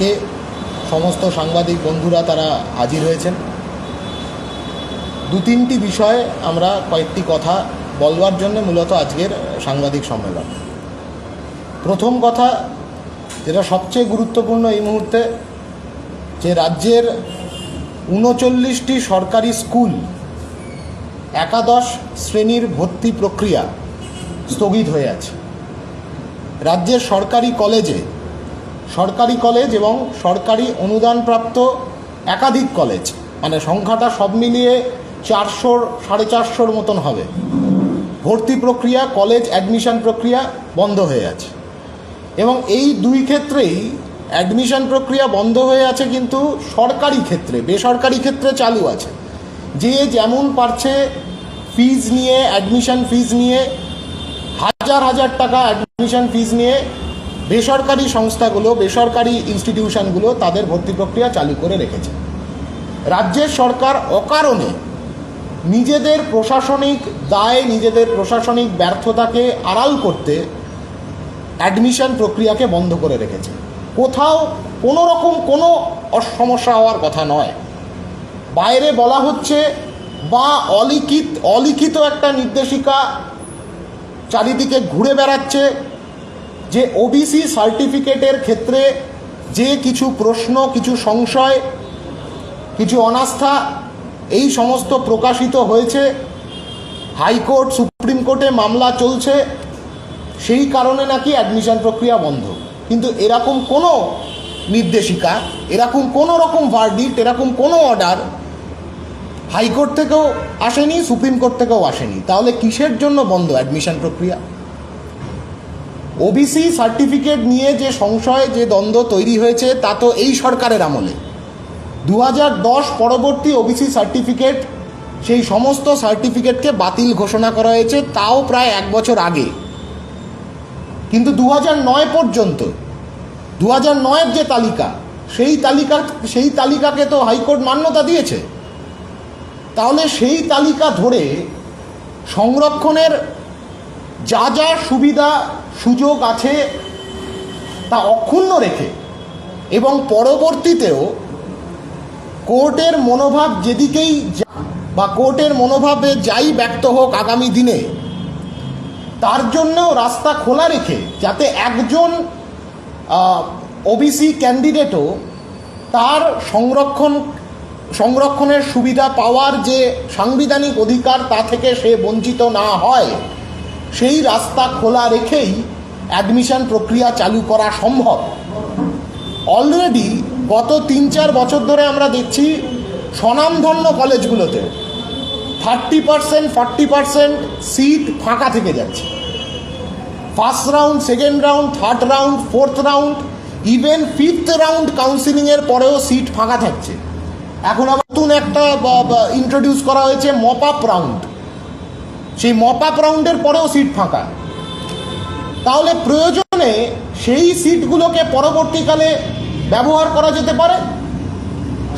ডাকে সমস্ত সাংবাদিক বন্ধুরা তারা হাজির হয়েছেন। দু তিনটি বিষয়ে আমরা কয়েকটি কথা বলবার জন্য মূলত আজকের সাংবাদিক সম্মেলন। প্রথম কথা, যেটা সবচেয়ে গুরুত্বপূর্ণ এই মুহূর্তে, যে রাজ্যের উনচল্লিশটি সরকারি স্কুল একাদশ শ্রেণির ভর্তি প্রক্রিয়া স্থগিত হয়ে আছে। রাজ্যের সরকারি কলেজে সরকারি কলেজ এবং সরকারি অনুদানপ্রাপ্ত একাধিক কলেজ। মানে সংখ্যাটা সব মিলিয়ে চারশোর সাড়ে চারশোর মতন হবে। ভর্তি প্রক্রিয়া, কলেজ অ্যাডমিশন প্রক্রিয়া বন্ধ হয়ে আছে। এবং এই দুই ক্ষেত্রেই অ্যাডমিশন প্রক্রিয়া বন্ধ হয়ে আছে কিন্তু সরকারি ক্ষেত্রে, বেসরকারি ক্ষেত্রে চালু আছে। যে যেমন পারছে ফিজ নিয়ে অ্যাডমিশন ফিজ নিয়ে, হাজার হাজার টাকা অ্যাডমিশন ফিজ নিয়ে বেসরকারি সংস্থাগুলো, বেসরকারি ইনস্টিটিউশনগুলো তাদের ভর্তি প্রক্রিয়া চালু করে রেখেছে। রাজ্যের সরকার অকারণে নিজেদের প্রশাসনিক দায়, নিজেদের প্রশাসনিক ব্যর্থতাকে আড়াল করতে অ্যাডমিশন প্রক্রিয়াকে বন্ধ করে রেখেছে। কোথাও কোনো রকম কোনো সমস্যা হওয়ার কথা নয়। বাইরে বলা হচ্ছে বা অলিখিত অলিখিত একটা নির্দেশিকা চারিদিকে ঘুরে বেড়াচ্ছে। যে ওবিসি সার্টিফিকেটের ক্ষেত্রে যে কিছু প্রশ্ন, কিছু সংশয়, কিছু অনাস্থা, এই সমস্ত প্রকাশিত হয়েছে। হাইকোর্ট, সুপ্রিম কোর্টে মামলা চলছে। সেই কারণে নাকি অ্যাডমিশন প্রক্রিয়া বন্ধ। কিন্তু এরকম কোনো নির্দেশিকা, এরকম কোনো রকম ভার্ডিক্ট এরকম কোনো অর্ডার হাইকোর্ট থেকেও আসেনি, সুপ্রিম কোর্ট থেকেও আসেনি। তাহলে কিসের জন্য বন্ধ অ্যাডমিশন প্রক্রিয়া? ওবিসি সার্টিফিকেট নিয়ে যে সংশয় যে দ্বন্দ্ব তৈরি হয়েছে, তা তো এই সরকারের আমলে। দু হাজার দশ পরবর্তী ওবিসি সার্টিফিকেট সেই সমস্ত সার্টিফিকেটকে বাতিল ঘোষণা করা হয়েছে, তাও প্রায় এক বছর আগে। কিন্তু দু নয় পর্যন্ত দু হাজার নয়ের যে তালিকা, সেই তালিকা, সেই তালিকাকে তো হাইকোর্ট মান্যতা দিয়েছে। তাহলে সেই তালিকা ধরে সংরক্ষণের যা যা সুবিধা সুযোগ আছে তা অক্ষুণ্ণ রেখে এবং পরবর্তীতেও কোর্টের মনোভাব যেদিকেই বা কোর্টের মনোভাবে যাই ব্যক্ত হোক আগামী দিনে, তার জন্যও রাস্তা খোলা রেখে যাতে একজন ওবিসি ক্যান্ডিডেটও তার সংরক্ষণ, সংরক্ষণের সুবিধা পাওয়ার যে সাংবিধানিক অধিকার তা থেকে সে বঞ্চিত না হয় সেই রাস্তা খোলা রেখেই অ্যাডমিশন প্রক্রিয়া চালু করা সম্ভব। অলরেডি গত তিন চার বছর ধরে আমরা দেখছি স্বনামধন্য কলেজগুলোতে thirty percent, forty percent seat ফাঁকা থেকে যাচ্ছে। First round, second round, third round, fourth round, even fifth round কাউন্সিলিংয়ের পরেও সিট ফাঁকা থাকছে। এখন আবার নতুন একটা ইন্ট্রোডিউস করা হয়েছে মপ আপ রাউন্ড। সেই মপ আপ রাউন্ডের পরেও সিট ফাঁকা। তাহলে প্রয়োজনে সেই সিটগুলোকে পরবর্তীকালে ব্যবহার করা যেতে পারে।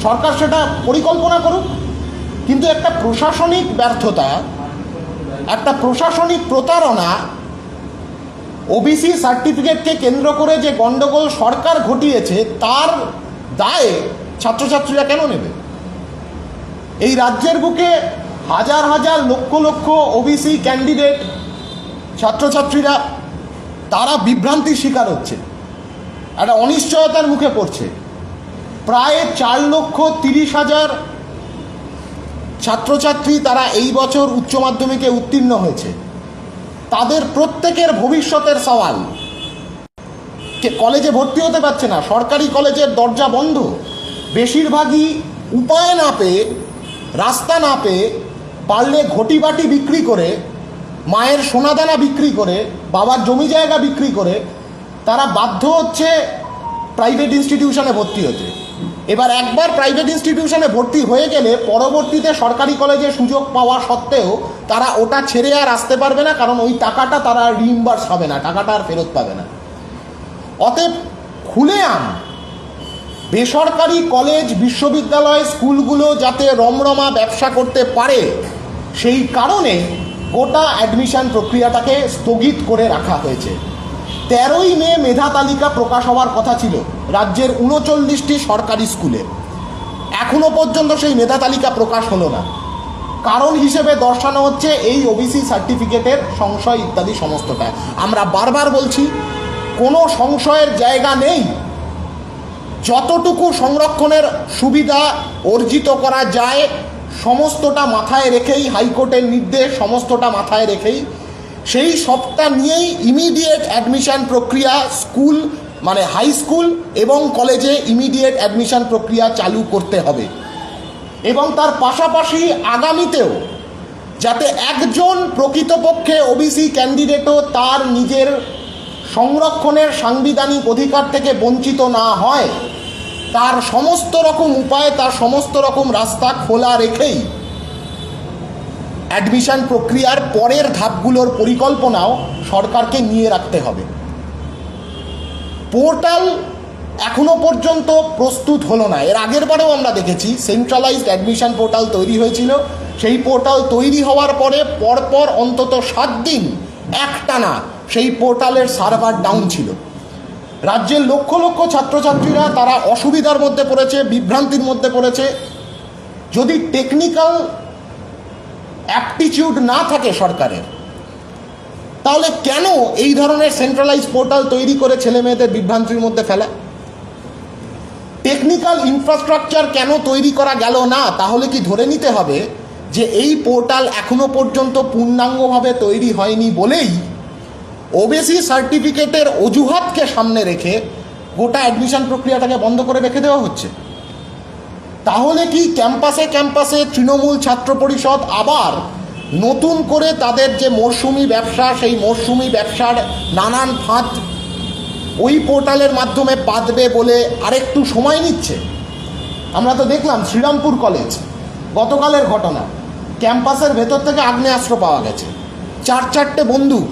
সরকার সেটা পরিকল্পনা করুক। কিন্তু একটা প্রশাসনিক ব্যর্থতা, একটা প্রশাসনিক প্রতারণা ওবিসি সার্টিফিকেটকে কেন্দ্র করে যে গণ্ডগোল সরকার ঘটিয়েছে, তার দায়ে ছাত্রছাত্রীরা কেন নেবে? এই রাজ্যের বুকে হাজার হাজার লক্ষ লক্ষ ওবিসি ক্যান্ডিডেট ছাত্রছাত্রীরা, তারা বিভ্রান্তির শিকার হচ্ছে। একটা অনিশ্চয়তার মুখে পড়ছে। প্রায় চার লক্ষ তিরিশ হাজার ছাত্রছাত্রী তারা এই বছর উচ্চ মাধ্যমিকে উত্তীর্ণ হয়েছে। তাদের প্রত্যেকের ভবিষ্যতের সওয়াল। কলেজে ভর্তি হতে পারছে না, সরকারি কলেজের দরজা বন্ধ। বেশিরভাগই উপায় না পেয়ে, রাস্তা না পেয়ে পারলে ঘটি বাটি বিক্রি করে, মায়ের সোনাদানা বিক্রি করে, বাবার জমি জায়গা বিক্রি করে, তারা বাধ্য হচ্ছে প্রাইভেট ইনস্টিটিউশনে ভর্তি হতে। এবার একবার প্রাইভেট ইনস্টিটিউশনে ভর্তি হয়ে গেলে পরবর্তীতে সরকারি কলেজে সুযোগ পাওয়া সত্ত্বেও তারা ওটা ছেড়ে আর আসতে পারবে না, কারণ ওই টাকাটা তারা রিইম্বার্স হবে না, টাকাটা আর ফেরত পাবে না। অতএব খুলে আন বেসরকারি কলেজ, বিশ্ববিদ্যালয় স্কুলগুলো যাতে রমরমা ব্যবসা করতে পারে, সেই কারণে গোটা অ্যাডমিশন প্রক্রিয়াটাকে স্থগিত করে রাখা হয়েছে। তেরোই মে মেধা তালিকা প্রকাশ হওয়ার কথা ছিল রাজ্যের উনচল্লিশটি সরকারি স্কুলে। এখনও পর্যন্ত সেই মেধা তালিকা প্রকাশ হলো না। কারণ হিসেবে দর্শানো হচ্ছে এই ওবিসি সার্টিফিকেটের সংশয় ইত্যাদি সমস্তটা। আমরা বারবার বলছি, কোনো সংশয়ের জায়গা নেই যতটুকু সংরক্ষণের সুবিধা অর্জিত করা যায়, সমস্তটা মাথায় রেখেই, হাইকোর্টের নির্দেশ সমস্তটা মাথায় রেখেই, সেই সবটা নিয়েই ইমিডিয়েট অ্যাডমিশান প্রক্রিয়া স্কুল মানে হাই স্কুল এবং কলেজে ইমিডিয়েট অ্যাডমিশন প্রক্রিয়া চালু করতে হবে। এবং তার পাশাপাশি আগামীতেও যাতে একজন প্রকৃতপক্ষে ওবিসি ক্যান্ডিডেটও তার নিজের সংরক্ষণের সাংবিধানিক অধিকার থেকে বঞ্চিত না হয় তার সমস্ত রকম উপায়, তার সমস্ত রকম রাস্তা খোলা রেখেই অ্যাডমিশন প্রক্রিয়ার পরের ধাপগুলোর পরিকল্পনাও সরকারকে নিয়ে রাখতে হবে। পোর্টাল এখনও পর্যন্ত প্রস্তুত হলো না। এর আগের বারেও আমরা দেখেছি সেন্ট্রালাইজড অ্যাডমিশন পোর্টাল তৈরি হয়েছিল। সেই পোর্টাল তৈরি হওয়ার পরে পরপর অন্তত সাত দিন, একটানা সেই পোর্টালের সার্ভার ডাউন ছিল। রাজ্যের লক্ষ লক্ষ ছাত্রছাত্রীরা তারা অসুবিধার মধ্যে পড়েছে, বিভ্রান্তির মধ্যে পড়েছে। যদি টেকনিক্যাল অ্যাপটিচিউড না থাকে সরকারের, তাহলে কেন এই ধরনের সেন্ট্রালাইজ পোর্টাল তৈরি করে ছেলে মেয়েদের বিভ্রান্তির মধ্যে ফেলা? টেকনিক্যাল ইনফ্রাস্ট্রাকচার কেন তৈরি করা গেল না? তাহলে কি ধরে নিতে হবে যে এই পোর্টাল এখনও পর্যন্ত পূর্ণাঙ্গভাবে তৈরি হয়নি বলেই ওবিসি সার্টিফিকেটের অজুহাতকে সামনে রেখে গোটা অ্যাডমিশন প্রক্রিয়াটাকে বন্ধ করে রেখে দেওয়া হচ্ছে। তাহলে কি ক্যাম্পাসে ক্যাম্পাসে তৃণমূল ছাত্র পরিষদ আবার নতুন করে তাদের যে মরশুমি ব্যবসা, সেই মরশুমি ব্যবসার নানান ফাঁদ ওই পোর্টালের মাধ্যমে পাতবে বলে আরেকটু সময় নিচ্ছে? আমরা তো দেখলাম শ্রীরামপুর কলেজ, গতকালের ঘটনা। ক্যাম্পাসের ভেতর থেকে আগ্নেয়াস্ত্র পাওয়া গেছে। চার চারটে বন্দুক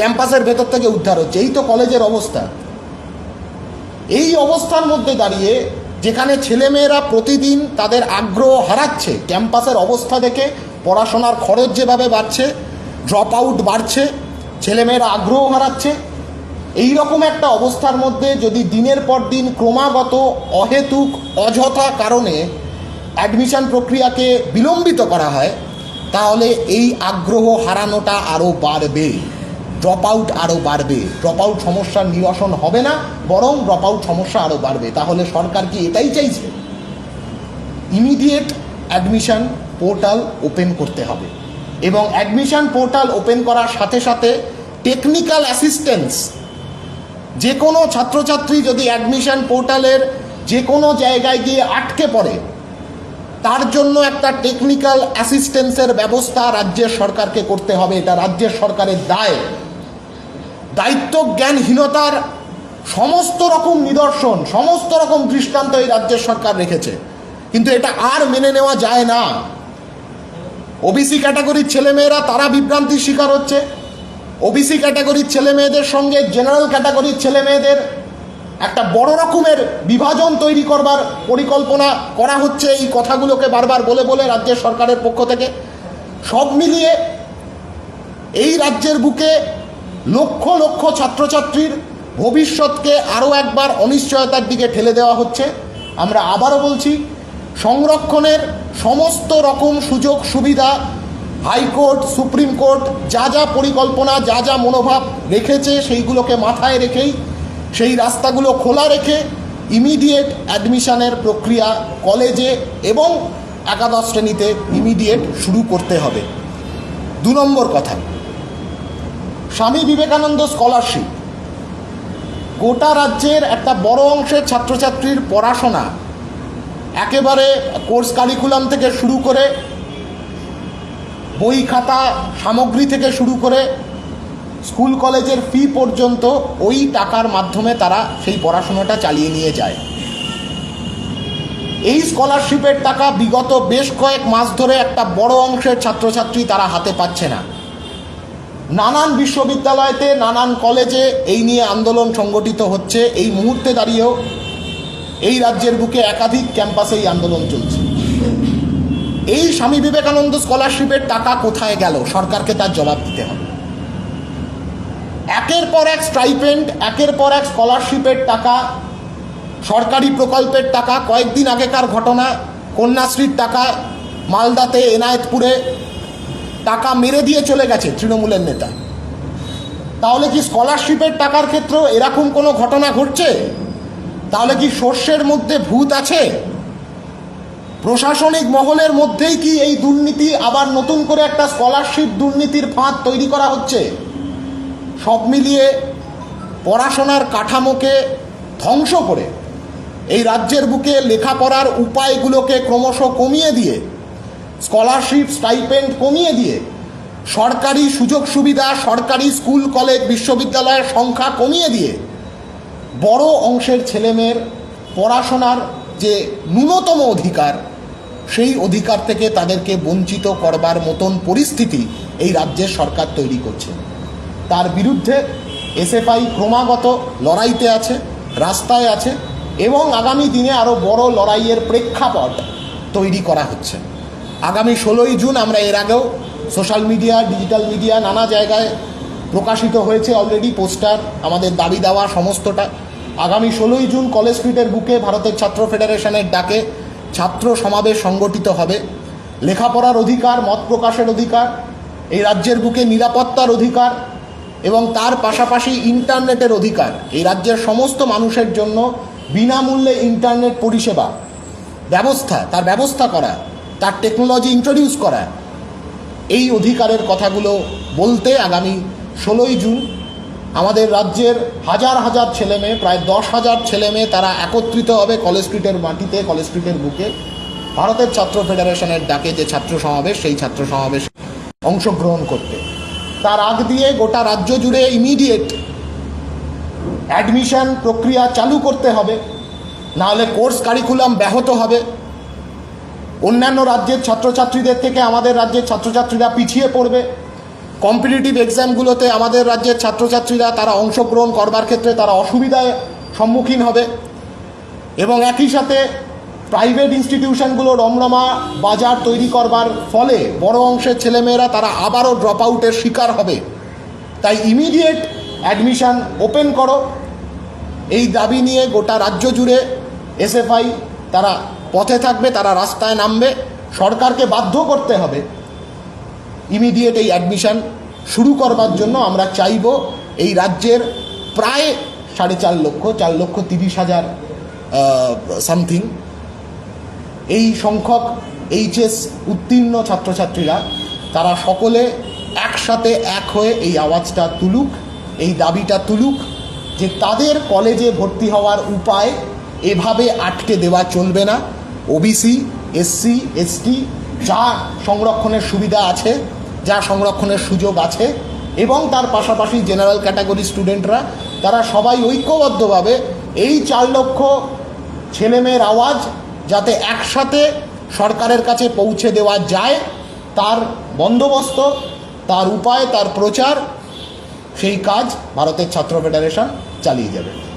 ক্যাম্পাসের ভেতর থেকে উদ্ধার হচ্ছে। এই তো কলেজের অবস্থা। এই অবস্থার মধ্যে দাঁড়িয়ে যেখানে ছেলেমেয়েরা প্রতিদিন তাদের আগ্রহ হারাচ্ছে, ক্যাম্পাসের অবস্থা দেখে পড়াশোনার খরচ যেভাবে বাড়ছে ড্রপ আউট বাড়ছে, ছেলেমেয়েরা আগ্রহ হারাচ্ছে। এই রকম একটা অবস্থার মধ্যে যদি দিনের পর দিন ক্রমাগত অহেতুক, অযথা কারণে অ্যাডমিশন প্রক্রিয়াকে বিলম্বিত করা হয়, তাহলে এই আগ্রহ হারানোটা আরও বাড়বে। ড্রপ আউট আরও বাড়বে। ড্রপ আউট সমস্যার নিরসন হবে না, বরং ড্রপ আউট সমস্যা আরও বাড়বে। তাহলে সরকার কি এটাই চাইছে? ইমিডিয়েট অ্যাডমিশন পোর্টাল ওপেন করতে হবে। এবং অ্যাডমিশন পোর্টাল ওপেন করার সাথে সাথে টেকনিক্যাল অ্যাসিস্ট্যান্স যে কোনো ছাত্রছাত্রী যদি অ্যাডমিশন পোর্টালের যে কোনো জায়গায় গিয়ে আটকে পড়ে, তার জন্য একটা টেকনিক্যাল অ্যাসিস্ট্যান্সের ব্যবস্থা রাজ্যের সরকারকে করতে হবে। এটা রাজ্যের সরকারের দায়। দায়িত্ব জ্ঞানহীনতার সমস্ত রকম নিদর্শন, সমস্ত রকম দৃষ্টান্ত এই রাজ্যের সরকার রেখেছে। কিন্তু এটা আর মেনে নেওয়া যায় না। ওবিসি ক্যাটাগরির ছেলেমেয়েরা, তারা বিভ্রান্তির শিকার হচ্ছে। ওবিসি ক্যাটাগরির ছেলে মেয়েদের সঙ্গে জেনারেল ক্যাটাগরির ছেলে মেয়েদের একটা বড় রকমের বিভাজন তৈরি করবার পরিকল্পনা করা হচ্ছে এই কথাগুলোকে বারবার বলে বলে রাজ্যের সরকারের পক্ষ থেকে। সব মিলিয়ে এই রাজ্যের বুকে লক্ষ লক্ষ ছাত্রছাত্রীর ভবিষ্যৎকে আরও একবার অনিশ্চয়তার দিকে ঠেলে দেওয়া হচ্ছে। আমরা আবারও বলছি, সংরক্ষণের সমস্ত রকম সুযোগ সুবিধা হাইকোর্ট, সুপ্রিম কোর্ট যা যা পরিকল্পনা, যা যা মনোভাব রেখেছে সেইগুলোকে মাথায় রেখেই, সেই রাস্তাগুলো খোলা রেখে ইমিডিয়েট অ্যাডমিশনের প্রক্রিয়া কলেজে এবং একাদশ শ্রেণীতে ইমিডিয়েট শুরু করতে হবে। দু নম্বর কথা স্বামী বিবেকানন্দ স্কলারশিপ। গোটা রাজ্যের একটা বড় অংশের ছাত্রছাত্রীর পড়াশোনা। একেবারে কোর্স কারিকুলাম থেকে শুরু করে, বই খাতা সামগ্রী থেকে শুরু করে, স্কুল কলেজের ফি পর্যন্ত ওই টাকার মাধ্যমে তারা সেই পড়াশোনাটা চালিয়ে নিয়ে যায়। এই স্কলারশিপের টাকা বিগত বেশ কয়েক মাস ধরে একটা বড় অংশের ছাত্রছাত্রী তারা হাতে পাচ্ছে না। নানান বিশ্ববিদ্যালয়তে, নানান কলেজে এই নিয়ে আন্দোলন সংগঠিত হচ্ছে। এই মুহূর্তে দাঁড়িয়েও এই রাজ্যের বুকে একাধিক ক্যাম্পাসে এই আন্দোলন চলছে। এই স্বামী বিবেকানন্দ স্কলারশিপের টাকা কোথায় গেল? সরকারকে তার জবাব দিতে হবে। একের পর এক স্ট্রাইপেন্ড একের পর এক স্কলারশিপের টাকা, সরকারি প্রকল্পের টাকা, কয়েকদিন আগেকার ঘটনা, কন্যাশ্রীর টাকা, মালদাতে, এনায়েতপুরে টাকা মেরে দিয়ে চলে গেছে তৃণমূলের নেতা। তাহলে কি স্কলারশিপের টাকার ক্ষেত্রেও এরকম কোনো ঘটনা ঘটছে? তাহলে কি শস্যের মধ্যে ভূত আছে? প্রশাসনিক মহলের মধ্যেই কি এই দুর্নীতি আবার নতুন করে একটা স্কলারশিপ দুর্নীতির ফাঁদ তৈরি করা হচ্ছে? সব মিলিয়ে পড়াশোনার কাঠামোকে ধ্বংস করে এই রাজ্যের বুকে লেখাপড়ার উপায়গুলোকে ক্রমশ কমিয়ে দিয়ে স্কলারশিপ স্টাইপেন্ড কমিয়ে দিয়ে সরকারি সুযোগ সুবিধা, সরকারি স্কুল, কলেজ, বিশ্ববিদ্যালয়ের সংখ্যা কমিয়ে দিয়ে বড় অংশের ছেলেমেয়ের পড়াশোনার যে ন্যূনতম অধিকার, সেই অধিকার থেকে তাদেরকে বঞ্চিত করবার মতন পরিস্থিতি এই রাজ্যের সরকার তৈরি করছে। তার বিরুদ্ধে এসএফআই ক্রমাগত লড়াইতে আছে, রাস্তায় আছে এবং আগামী দিনে আরও বড় লড়াইয়ের প্রেক্ষাপট তৈরি করা হচ্ছে। আগামী ষোলোই জুন আমরা এর আগেও সোশ্যাল মিডিয়া, ডিজিটাল মিডিয়া নানা জায়গায় প্রকাশিত হয়েছে অলরেডি পোস্টার, আমাদের দাবি দেওয়া সমস্তটা। আগামী ষোলোই জুন কলেজ স্ট্রিটের বুকে ভারতের ছাত্র ফেডারেশনের ডাকে ছাত্র সমাবেশ সংগঠিত হবে। লেখাপড়ার অধিকার, মত প্রকাশের অধিকার, এই রাজ্যের বুকে নিরাপত্তার অধিকার এবং তার পাশাপাশি ইন্টারনেটের অধিকার। এই রাজ্যের সমস্ত মানুষের জন্য বিনামূল্যে ইন্টারনেট পরিষেবা, ব্যবস্থা, তার ব্যবস্থা করা। তার টেকনোলজি ইন্ট্রোডিউস করা এই অধিকারের কথাগুলো বলতে আগামী ষোলোই জুন আমাদের রাজ্যের হাজার হাজার ছেলেমেয়ে প্রায় দশ হাজার ছেলেমেয়ে তারা একত্রিত হবে কলেজ স্ট্রিটের মাটিতে কলেজ স্ট্রিটের বুকে। ভারতের ছাত্র ফেডারেশনের ডাকে যে ছাত্র সমাবেশ, সেই ছাত্র সমাবেশ অংশগ্রহণ করতে। তার আগ দিয়ে গোটা রাজ্য জুড়ে ইমিডিয়েট অ্যাডমিশন প্রক্রিয়া চালু করতে হবে। নাহলে কোর্স কারিকুলাম ব্যাহত হবে। অন্যান্য রাজ্যের ছাত্রছাত্রীদের থেকে আমাদের রাজ্যের ছাত্রছাত্রীরা পিছিয়ে পড়বে। কম্পিটিটিভ এক্সামগুলোতে আমাদের রাজ্যের ছাত্রছাত্রীরা তারা অংশগ্রহণ করবার ক্ষেত্রে তারা অসুবিধায় সম্মুখীন হবে। এবং একই সাথে প্রাইভেট ইনস্টিটিউশনগুলো রমরমা বাজার তৈরি করবার ফলে বড় অংশের ছেলেমেয়েরা তারা আবারও ড্রপ আউটের শিকার হবে। তাই ইমিডিয়েট অ্যাডমিশন ওপেন করো। এই দাবি নিয়ে গোটা রাজ্য জুড়ে এসএফআই তারা পথে থাকবে, তারা রাস্তায় নামবে। সরকারকে বাধ্য করতে হবে। ইমিডিয়েট এই অ্যাডমিশন শুরু করবার জন্য আমরা চাইব এই রাজ্যের প্রায় সাড়ে চার লক্ষ চার লক্ষ তিরিশ হাজার সামথিং এই সংখ্যক এইচএস উত্তীর্ণ ছাত্রছাত্রীরা, তারা সকলে একসাথে এক হয়ে এই আওয়াজটা তুলুক, এই দাবিটা তুলুক যে তাদের কলেজে ভর্তি হওয়ার উপায় এভাবে আটকে দেওয়া চলবে না। ওবিসি এসসি এসটি যা সংরক্ষণের সুবিধা আছে, যা সংরক্ষণের সুযোগ আছে, এবং তার পাশাপাশি জেনারেল ক্যাটাগরি স্টুডেন্টরা তারা সবাই ঐক্যবদ্ধভাবে এই চার লক্ষ ছেলেমেয়ের আওয়াজ যাতে একসাথে সরকারের কাছে পৌঁছে দেওয়া যায়, তার বন্দোবস্ত, তার উপায়, তার প্রচার, সেই কাজ ভারতের ছাত্র ফেডারেশন চালিয়ে যাবে।